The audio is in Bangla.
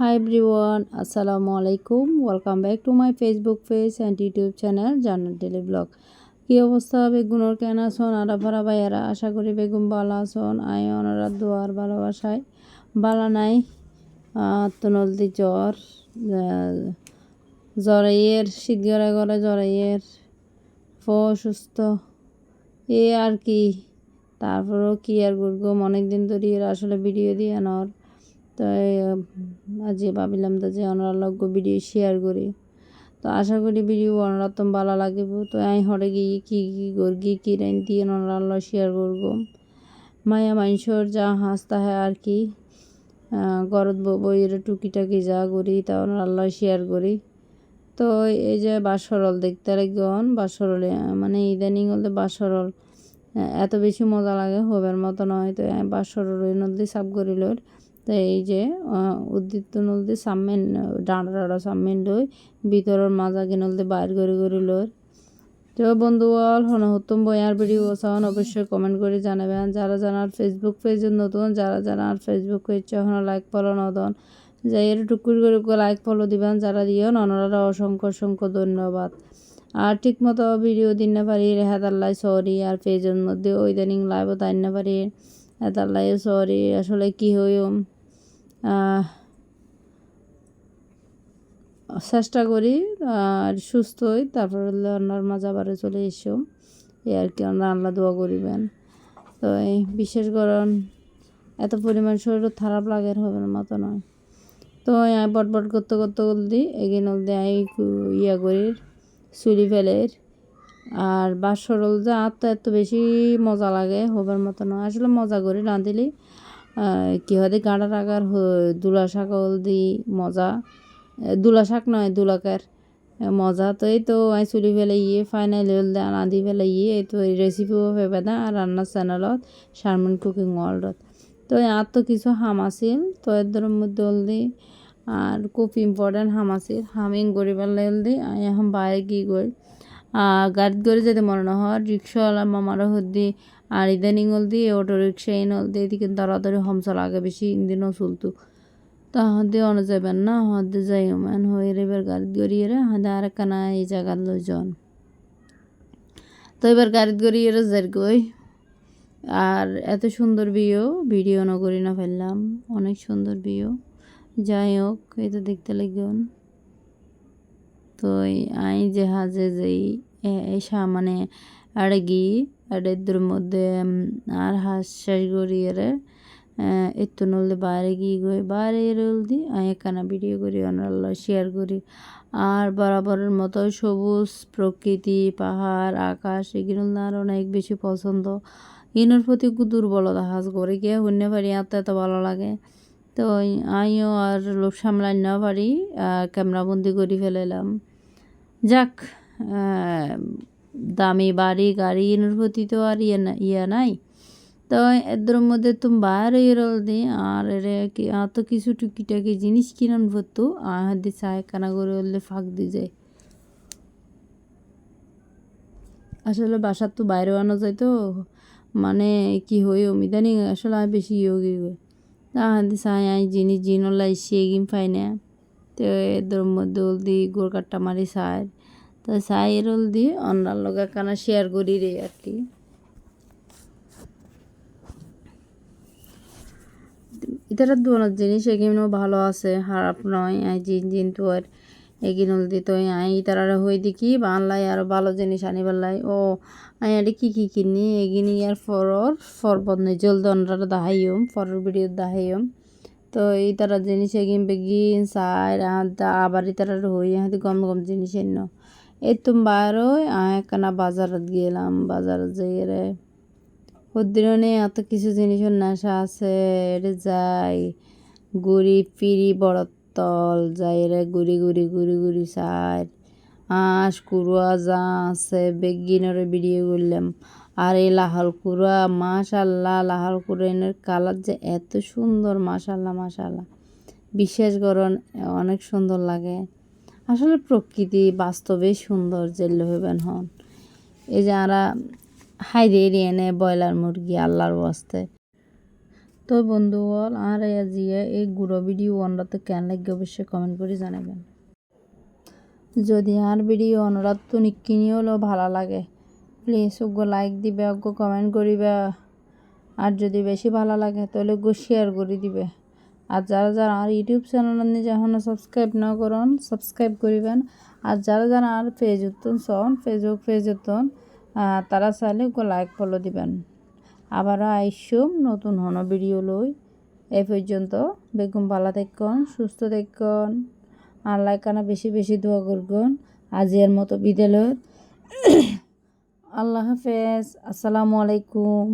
Hi everyone, Assalamu alaikum. Welcome back to my Facebook page and YouTube channel, জান্নাত Daily Vlog. কি অবস্থা বেগুনের? কেন আসন আরা ভাড়া ভাইয়ারা? আশা করি বেগুন ভালো আসন আই ওনারা দোয়ার ভালোবাসায়। বালা নাই। তো নলদি জ্বর। জ্বরাইয়ের শীত গড়ে গড়ে জ্বরাইয়ের ফ অসুস্থ। এ আর কি। তারপরেও কি আর করব? অনেকদিন ধরে আসলে ভিডিও দিয়ে আনার তো আজকে ভাবিলাম তো যে ওনারা লগ ভিডিও শেয়ার করি। তো আশা করি ভিডিও ওনারা তো ভালো লাগিব। তো আমি হরে গিয়ে কী কী করগি কী রাইন দিয়ে ওনারা শেয়ার করব। মায়া মানুষের যা হাসতা হয় আর কি। গরত বইয়ের টুকিটাকি যা করি তা ওনারা শেয়ার করি। তো এই যে বাসরল দেখতে লাগন বাসরলে মানে ইদানিং হলে বাসরল, এত বেশি মজা লাগে, হবের মতো নয়। তো বাসরল নদী সাফ করিল তো এই যে উদ্দীপ্ত নলদি সামমেন, ডাঁড়া ডাঁড়া সামমেন লই, ভিতরের মাজা কিনলদি বাইর করে করে লই। তো বন্ধুয়াল হন হতুম বয়ার ভিডিও চান অবশ্যই কমেন্ট করে জানাবেন। যারা জানার ফেসবুক পেজের নতুন, যারা জানার ফেসবুক পেজ হন লাইক ফলো নদন, যাই এর টুকুর করে লাইক ফলো দিবেন, যারা দিও ননরা অসংখ্য অসংখ্য ধন্যবাদ। আর ঠিক মতো ভিডিও দিন না পারি রেহাদাল্লাই সরি আর পেজের মধ্যে ওই দিনিং লাইভও তাই না পারি। হেতাল্লাই সরি আসলে কী হইম? চেষ্টা করি, আর সুস্থ হই, তারপর রান্নার মাঝে আবার চলে এসো। এই আর কি রান্না দোয়া করিবেন। তো এই বিশেষ গরম এত পরিমাণ শরীর খারাপ লাগে হবে না মতো নয়। তো বট বট করতে করতে করতে এগিয়ে নলদি আই ইয়া করি চুলি ফেলের আর বাসরল যে আত্ম এত বেশি মজা লাগে, হবার মতো নয়। আসলে মজা করি, রাঁধিলি। কি হয় গাঁড়ার আগার দুলা শাক দি মজা। দুলা শাক নয়, দুলাকার। মজা তো এই তো আই চুলি ফেলে ইয়ে ফাইনাল হল রাঁধি ফেলে ইয়ে এই তো এই রেসিপিও ভেবে দা আর রান্নার চ্যানেলত শারমিন কুকিং ওয়ার্ল্ডত তো। আর তো কিছু হাম আছিল, তো এর মধ্যে হলদি আর খুব ইম্পর্টেন্ট হাম আছিল। হামিং গড়ি পেলে হলদি আমি এখন বাইরে গিয়ে গই গাড়িত করে যেতে মনে হয় রিক্সাওয়ালা মামারও হদ্দি আর ইদানিং হলদি অটো রিক্সা ইন হলদি এদিকে তাড়াতাড়ি হমসা লাগে বেশি ইন্দিনও চলতো। তা অন যাবেন না হাতে যাই মান হয়ে এবার গাড়িত গড়িয়ে রে হাতে আর কানা এই জায়গার লোকজন তো এবার গাড়িত গড়িয়ে যার গই আর এত সুন্দর বিয়েও ভিডিও না করি না ফেললাম, অনেক সুন্দর বিয়েও যাই হোক তো দেখতে লাগবেন তো আই যে হাজে যেই এসা মানে আড়ে গি আড়ের মধ্যে আর হাঁস গড়িয়ে এত নলদি বাইরে গিয়ে গই, বাইরে রলদি এখানে ভিডিও করি অনাল্লা শেয়ার করি। আর বরাবরের মতো সবুজ প্রকৃতি, পাহাড়, আকাশ এগুলো আর অনেক বেশি পছন্দ। ইনোর প্রতি দুর্বলতা হাঁস করে গিয়ে হইনে পারি এত এত ভালো লাগে? তো আমিও আর লোক সামলাই না পারি ক্যামেরাবন্দি করে ফেলাইলাম। যাক দামি বাড়ি, গাড়ি ইনোর প্রতি তো আর ইয়ে না ইয়া নাই। তো এদের মধ্যে তো বাইরে এরল দি, আর এরে এত কিছু টুকিটাকি জিনিস কিনান ভরতো আর দি চায় কানা করে উঠলে ফাঁক দি যায়। আসলে বাসার তো বাইরে আনা যায় তো মানে কি হই অমিদানি আসলে আর বেশি ইয়োগি গই তা হাতে চাই আই জিনিস জিনলাই সে গিম পাই না। তো এদের মধ্যে দি গোড় কাটটা মারি চায়। তো চাই এরল দি অন্যার লগে কানা শেয়ার করি রে আর কি। ইতারা দোনো জিনিস এগিনো ভালো আছে, খারাপ নয়, আই জিন জিন তো আর এগিনল দিত আই ইতারা হই দেখি বাংলায় আর ভালো জিনিস আনি পেলাই ও, আই আরে কি কি কিনি, এগিনি আর ফরর ফরবদ নেই জলদি অনরা দাহাইম ফরর ভিডিও দাহাইম তো এই তারা জিনিস এগিন বেগিন সার আবার ইতারা হই হাতে গম গম জিনিস এন্ন এই বাইর আয় একখানা বাজারত গেলাম, বাজারত যাই ওদিনে এত কিছু জিনিসের নেশা আছে এটা যাই, গুড়ি পিড়ি বড় তল যাই রে, গুড়ি গুড়ি গুড়ি গুড়ি সার, আঁশ, কুড়ুয়া যা আছে বেগিনরে ভিডিও করলাম। আর এই লাহাল কুড়া মাশাল্লাহ, লাহাল কুড়াইনের কালার যে এত সুন্দর, মাশাল্লাহ মাশাল্লাহ। বিশেষ গরম অনেক সুন্দর লাগে। আসলে প্রকৃতি বাস্তবে সুন্দর জেল্লো হইবেন হন। এই যে আরা হাইরে এনে ব্রয়লার মুরগি আল্লাহর বস্তে তো বন্ধু বল আর জিয়া এই গুঁড়ো ভিডিও অনরাতে কেন লাগে অবশ্যই কমেন্ট করে জানাবেন। যদি আর ভিডিও অনরাত তো নিকিনি হলেও ভালো লাগে প্লিজ ওগো লাইক দিবে, ওগো কমেন্ট করিবে। আর যদি বেশি ভালো লাগে তাহলে গো শেয়ার করে দিবে। আর যারা যারা আর ইউটিউব চ্যানেল নিজে এখনও সাবস্ক্রাইব না করুন সাবস্ক্রাইব করিবেন। আর যারা যারা আর পেজ উত্তন সন ফেসবুক পেজ উত্তন তারা চাইলে লাইক ফলো দিবেন। আবারও আইসুম নতুন হন ভিডিও লই। এই পর্যন্ত বেগুন ভালো থাকুন সুস্থ থাকুন আল্লাহ কানা বেশি বেশি দোয়া করগুন আজের মতো বিদ্যালয় আল্লাহ হাফেজ। আসসালামু আলাইকুম।